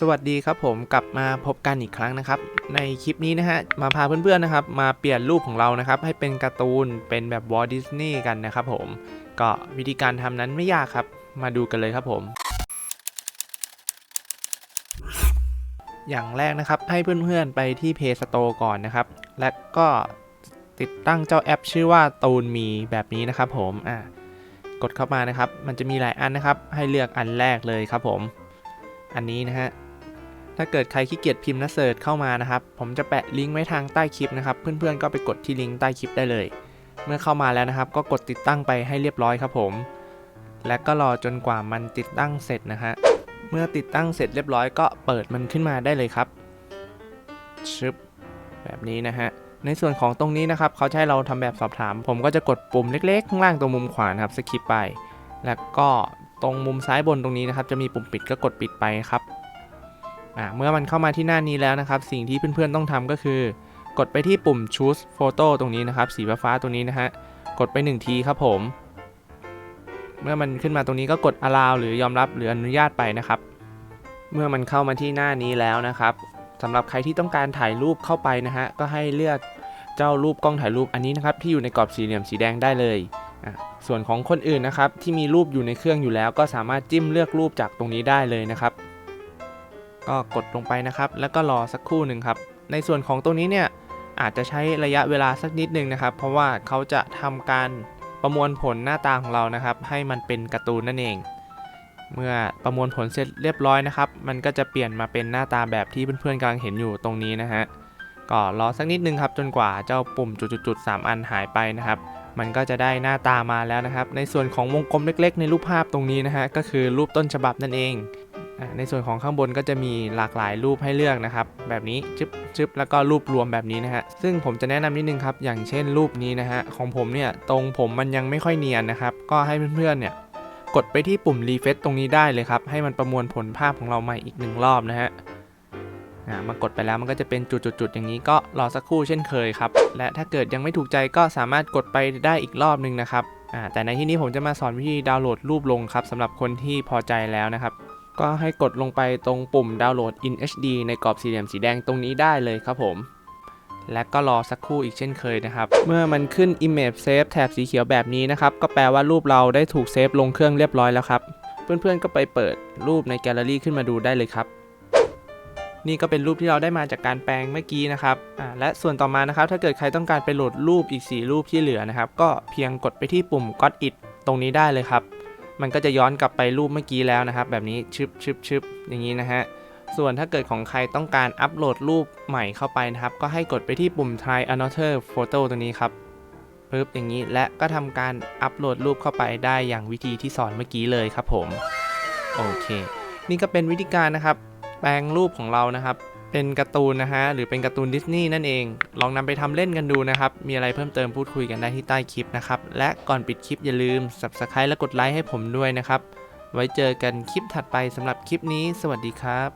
สวัสดีครับผมกลับมาพบกันอีกครั้งนะครับ ในคลิปนี้นะฮะมาพาเพื่อนๆนะครับ มาเปลี่ยนรูปของเรานะครับ ให้เป็นการ์ตูนเป็นแบบวอลดิสนีย์กันนะครับผมก็วิธีการทำนั้นไม่ยากครับ มาดูกันเลยครับผม อย่างแรกนะครับให้เพื่อนๆไปที่ Play Store ก่อนนะครับ และก็ติดตั้งเจ้าแอป ชื่อว่าตูนมีแบบนี้นะครับผมอะกดเข้ามานะครับ มันจะมีหลายอันนะครับ ให้เลือกอันแรกเลยครับผม อันนี้นะฮะ ถ้าเกิดใครขี้เกียจพิมพ์นะเสิร์ชเข้ามานะครับ ผมจะแปะลิงก์ไว้ทางใต้คลิปนะครับ เพื่อนๆก็ไปกดที่ลิงก์ใต้คลิปได้เลย เมื่อเข้ามาแล้วนะครับ ก็กดติดตั้งไปให้เรียบร้อยครับผม และก็รอจนกว่ามันติดตั้งเสร็จนะฮะ เมื่อติดตั้งเสร็จเรียบร้อยก็เปิดมันขึ้นมาได้เลยครับชึบแบบนี้นะฮะ ในส่วนของตรงนี้นะครับเขาให้เราทำแบบสอบถาม ผมก็จะกดปุ่มเล็กๆ ข้างล่างตรงมุมขวานะครับสคิปไป แล้วก็ตรงมุมซ้ายบนตรงนี้นะครับ จะมีปุ่มปิดก็กดปิดไปครับ อ่าเมื่อมันเข้ามาที่หน้านี้แล้วนะครับ สิ่งที่เพื่อนๆต้องทำก็คือ กดไปที่ปุ่ม choose photo ตรงนี้นะครับ สีฟ้าๆตรงนี้นะฮะ กดไป 1 ทีครับผม เมื่อมันขึ้นมาตรงนี้ก็กด allow หรือยอมรับหรืออนุญาตไปนะครับ เมื่อมันเข้ามาที่หน้านี้แล้วนะครับสำหรับใครที่ต้องการถ่ายรูปเข้าไปนะฮะ ก็ให้เลือกเจ้ารูปกล้องถ่ายรูปอันนี้นะครับที่อยู่ในกรอบสี่เหลี่ยมสีแดงได้เลยอะส่วนของคนอื่นนะครับที่มีรูปอยู่ในเครื่องอยู่แล้ว ก็สามารถจิ้มเลือกรูปจากตรงนี้ได้เลยนะครับ ก็กดลงไปนะครับ แล้วก็รอสักครู่หนึ่งครับ ในส่วนของตรงนี้เนี่ยอาจจะใช้ระยะเวลาสักนิดนึงนะครับ เพราะว่าเขาจะทำการประมวลผลหน้าตาของเรานะครับ ให้มันเป็นการ์ตูนนั่นเอง เมื่อประมวลผลเสร็จเรียบร้อยนะครับ มันก็จะเปลี่ยนมาเป็นหน้าตาแบบที่เพื่อนๆกำลังเห็นอยู่ตรงนี้นะฮะก็รอสักนิดนึงครับจนกว่าเจ้าปุ่มจุดๆ3อันหายไปนะครับ มันก็จะได้หน้าตามาแล้วนะครับ ในส่วนของวงกลมเล็ก ๆ ในรูปภาพตรงนี้นะฮะก็คือรูปต้นฉบับนั่นเอง ในส่วนของข้างบนก็จะมีหลากหลายรูปให้เลือกนะครับ แบบนี้จึ๊บจึ๊บแล้วก็รูปรวมแบบนี้นะฮะซึ่งผมจะแนะนำนิดนึงครับอย่างเช่นรูปนี้นะฮะของผมเนี่ยตรงผมมันยังไม่ค่อยเนียนนะครับ ก็ให้เพื่อนๆเนี่ยกดไปที่ปุ่ม refresh ตรงนี้ได้เลยครับ ให้มันประมวลผลภาพของเราใหม่อีกหนึ่งรอบนะฮะอ่ามากดไปแล้วมันก็จะเป็นจุดๆๆอย่างนี้ก็รอสักครู่เช่นเคยครับ และถ้าเกิดยังไม่ถูกใจก็สามารถกดไปได้อีกรอบหนึ่งนะครับอ่าแต่ในที่นี้ผมจะมาสอนวิธีดาวน์โหลดรูปลงครับสำหรับคนที่พอใจแล้วนะครับ ก็ให้กดลงไปตรงปุ่มดาวน์โหลด in HD ในกรอบสี่เหลี่ยมสีแดงตรงนี้ได้เลยครับผม และก็รอสักครู่อีกเช่นเคยนะครับ เมื่อมันขึ้น image save แถบสีเขียวแบบนี้นะครับ ก็แปลว่ารูปเราได้ถูกเซฟลงเครื่องเรียบร้อยแล้วครับ เพื่อนๆก็ไปเปิดรูปในแกลเลอรี่ขึ้นมาดูได้เลยครับนี่ก็เป็นรูปที่เราได้มาจากการแปลงเมื่อกี้นะครับ และส่วนต่อมานะครับ ถ้าเกิดใครต้องการไปโหลดรูปอีก 4 รูปที่เหลือนะครับ ก็เพียงกดไปที่ปุ่ม got it ตรงนี้ได้เลยครับ มันก็จะย้อนกลับไปรูปเมื่อกี้แล้วนะครับ แบบนี้ชึบชึบชึบอย่างนี้นะฮะส่วนถ้าเกิดของใครต้องการอัปโหลดรูปใหม่เข้าไปนะครับ ก็ให้กดไปที่ปุ่ม try another photo ตัวนี้ครับปึ๊บอย่างนี้และก็ทำการอัปโหลดรูปเข้าไปได้อย่างวิธีที่สอนเมื่อกี้เลยครับผม โอเค นี่ก็เป็นวิธีการนะครับ แปลงรูปของเรานะครับ เป็นการ์ตูนนะฮะ หรือเป็นการ์ตูนดิสนีย์นั่นเอง ลองนำไปทำเล่นกันดูนะครับ มีอะไรเพิ่มเติมพูดคุยกันได้ที่ใต้คลิปนะครับ และก่อนปิดคลิปอย่าลืม subscribe และกดไลค์ให้ผมด้วยนะครับ ไว้เจอกันคลิปถัดไปสำหรับคลิปนี้ สวัสดีครับ